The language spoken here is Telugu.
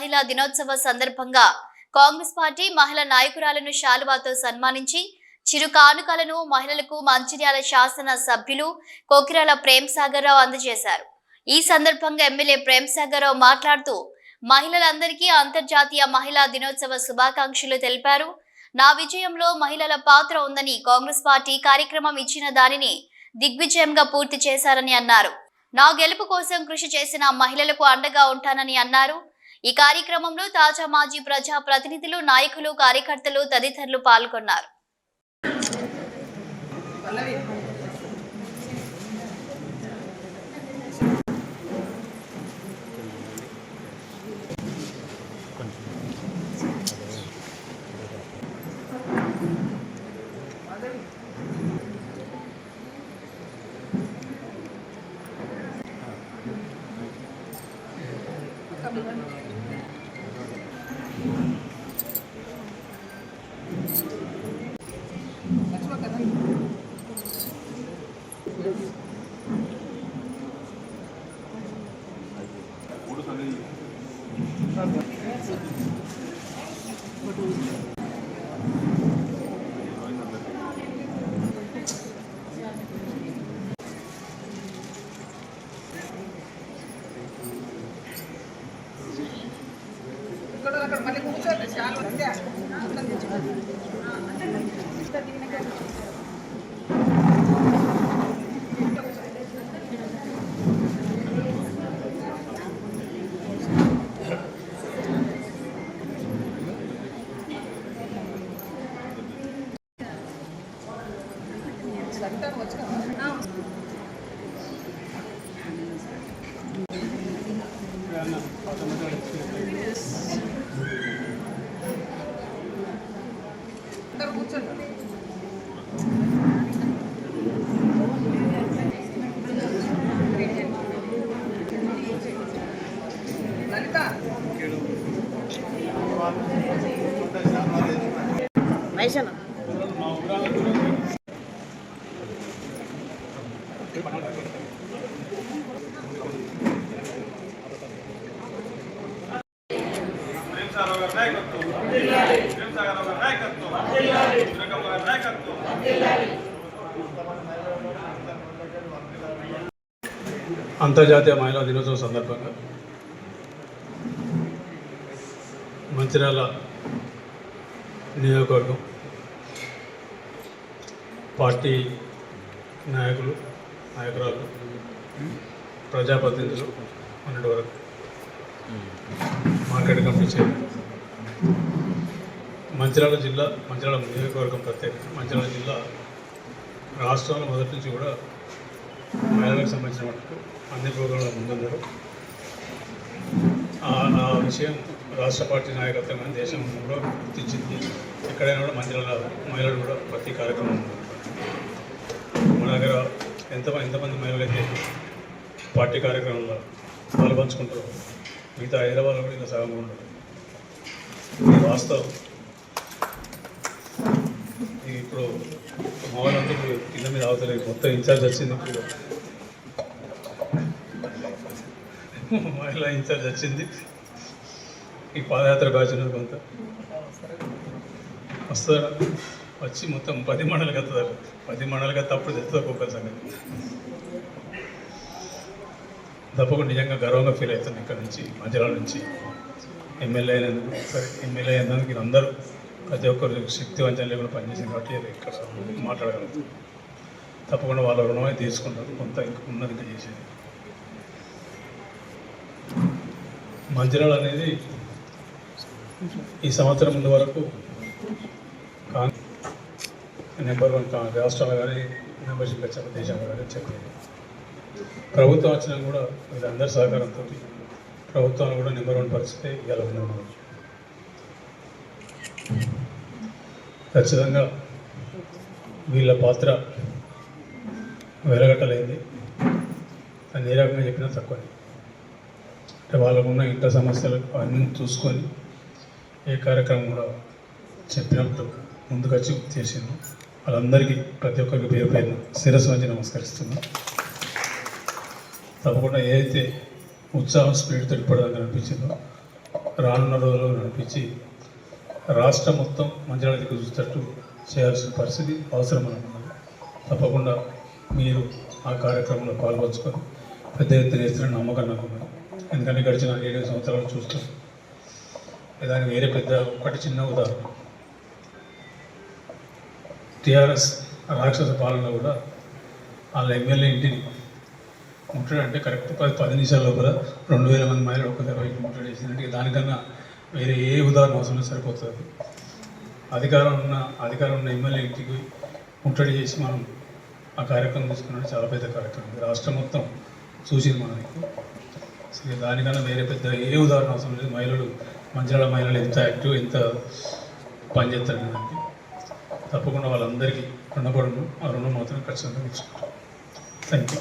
మహిళా దినోత్సవ సందర్భంగా కాంగ్రెస్ పార్టీ మహిళా నాయకురాలను శాలువాతో సన్మానించి చిరు కానుకలను మహిళలకు మంచిర్యాల శాసన సభ్యులు కోకిరాల ప్రేమ్ సాగర్ రావు అందజేశారు. ఈ సందర్భంగా ఎమ్మెల్యే ప్రేమ్ సాగర్ రావు మాట్లాడుతూ మహిళలందరికీ అంతర్జాతీయ మహిళా దినోత్సవ శుభాకాంక్షలు తెలిపారు. నా విజయంలో మహిళల పాత్ర ఉందని కాంగ్రెస్ పార్టీ కార్యక్రమం ఇచ్చిన దానిని దిగ్విజయంగా పూర్తి చేశారని అన్నారు. నా గెలుపు కోసం కృషి చేసిన మహిళలకు అండగా ఉంటానని అన్నారు. ఈ కార్యక్రమంలో తాజా మాజీ ప్రజా ప్రతినిధులు నాయకులు కార్యకర్తలు తదితరులు పాల్గొన్నారు. ఇక్కడ అక్కడ మళ్ళీ కూర్చోండి చాలా అంతే అన్నం తెచ్చుకోండి. సంతానం వచ్చినా అందరు కూర్చోండి లలిత వైశాల ప్రేమ్ సాగర్ గారి నాయకత్వం ప్రేమ్ సాగర్ గారి నాయకత్వం దుర్గమ్మ గారి నాయకత్వం అంతర్జాతీయ మహిళా దినోత్సవం సందర్భంగా మంచిర్యాల నియోజకవర్గం పార్టీ నాయకులు నాయకురాలు ప్రజాప్రతినిధులు మొన్నటి వరకు మార్కెట్ కమిటీ చైర్మన్. మంచిర్యాల జిల్లా మంచిర్యాల నియోజకవర్గం ప్రత్యేకంగా మంచిర్యాల జిల్లా రాష్ట్రంలో మొదటి నుంచి కూడా మహిళలకు సంబంధించిన మటుకు అన్ని ప్రోగ్రాంలో ముందున్నారు ఆ విషయం రాష్ట్ర పార్టీ నాయకత్వం అని దేశం కూడా గుర్తించింది. ఎక్కడైనా కూడా మంచిర్యాల మహిళలు కూడా ప్రతి కార్యక్రమం మన దగ్గర ఎంత ఎంతమంది మహిళలు అయితే పార్టీ కార్యక్రమంలో పాల్పంచుకుంటారో మిగతా హైదరాబాద్లో కూడా ఇంకా సగం ఉండదు వాస్తవం. ఇప్పుడు మామూలు అంటే ఇప్పుడు కింద మీద అవతలేదు మొత్తం ఇన్ఛార్జ్ వచ్చింది ఇప్పుడు. మహిళ ఇన్ఛార్జ్ వచ్చింది. ఈ పాదయాత్ర బ్యాచ్ ఉన్నది కొంత. వస్తారా వచ్చి మొత్తం పది మండలు కత్తుతారు. పది మండలికి తప్పుడు తెస్తుంది ఒక్కొక్క సంగతి. తప్పకుండా నిజంగా గర్వంగా ఫీల్ అవుతాను ఇక్కడ నుంచి మంచిర్యాల నుంచి. ఎమ్మెల్యే అయినందుకు సరే ఎమ్మెల్యే అయినందుకు అందరూ ప్రతి ఒక్కరు శక్తి వంచన లేకుండా పనిచేసింది కాబట్టి ఇక్కడ మాట్లాడగలుగుతాం తప్పకుండా వాళ్ళ రుణమే తీసుకుంటారు. కొంత ఇంకా ఉన్నది ఇంకా చేసేది. మంచిర్యాల అనేది ఈ సంవత్సరం ముందు వరకు నెంబర్ వన్ రాష్ట్రాలు కానీ మెంబర్షిప్ వచ్చాక దేశంలో కానీ చెప్పింది ప్రభుత్వం వచ్చినా కూడా వీళ్ళందరి సహకారంతో ప్రభుత్వాన్ని కూడా నెంబర్ వన్ పరిస్థితి ఇవాళ ఉన్నది ఖచ్చితంగా వీళ్ళ పాత్ర వెలగట్టలేంది అని ఏ రకంగా చెప్పినా తక్కువ అంటే వాళ్ళకు ఉన్న ఇంట సమస్యలు అన్నీ చూసుకొని ఏ కార్యక్రమం కూడా చెప్పినప్పుడు ముందుకు వచ్చి వాళ్ళందరికీ ప్రతి ఒక్కరికి పేరు పేరున శిరస్సు వంచి నమస్కరిస్తున్నాను తప్పకుండా ఏదైతే ఉత్సాహం స్పీడ్తో ఇప్పటిదాకా అనిపించిందో రానున్న రోజుల్లో నడిపించి రాష్ట్రం మొత్తం మంచిర్యాల దిక్కు చూసేటట్టు చేయాల్సిన పరిస్థితి అవసరం అనుకున్నాను తప్పకుండా మీరు ఆ కార్యక్రమంలో పాల్పంచుకొని పెద్ద ఎత్తున చేస్తున్న నమ్మకం అనుకున్నాను ఎందుకంటే గడిచిన ఏడు సంవత్సరాలు చూస్తాం దానికి వేరే పెద్ద ఒకటి చిన్న ఉదాహరణ. టీఆర్ఎస్ రాక్షస పాలనలో కూడా వాళ్ళ ఎమ్మెల్యే ఇంటిని ముట్టడంటే కరెక్ట్ పది పది నిమిషాల లోపల రెండు వేల మంది మహిళలు ఒక దగ్గర ముట్టడి చేసిందంటే దానికన్నా వేరే ఏ ఉదాహరణ అవసరం సరిపోతుంది అధికారం ఉన్న అధికారం ఉన్న ఎమ్మెల్యే ఇంటికి ముట్టడి చేసి మనం ఆ కార్యక్రమం తీసుకున్నట్టు చాలా పెద్ద కార్యక్రమం రాష్ట్రం మొత్తం చూసింది మనం ఇప్పుడు. సరే దానికన్నా వేరే పెద్ద ఏ ఉదాహరణ అవసరం లేదు. మహిళలు మంచిర్యాల మహిళలు ఎంత యాక్టివ్ ఎంత పనిచేస్తారు దానికి తప్పకుండా వాళ్ళందరికీ కొండపడము ఆ రుణం మాత్రం ఖచ్చితంగా ఇచ్చుకుంటాం థ్యాంక్ యూ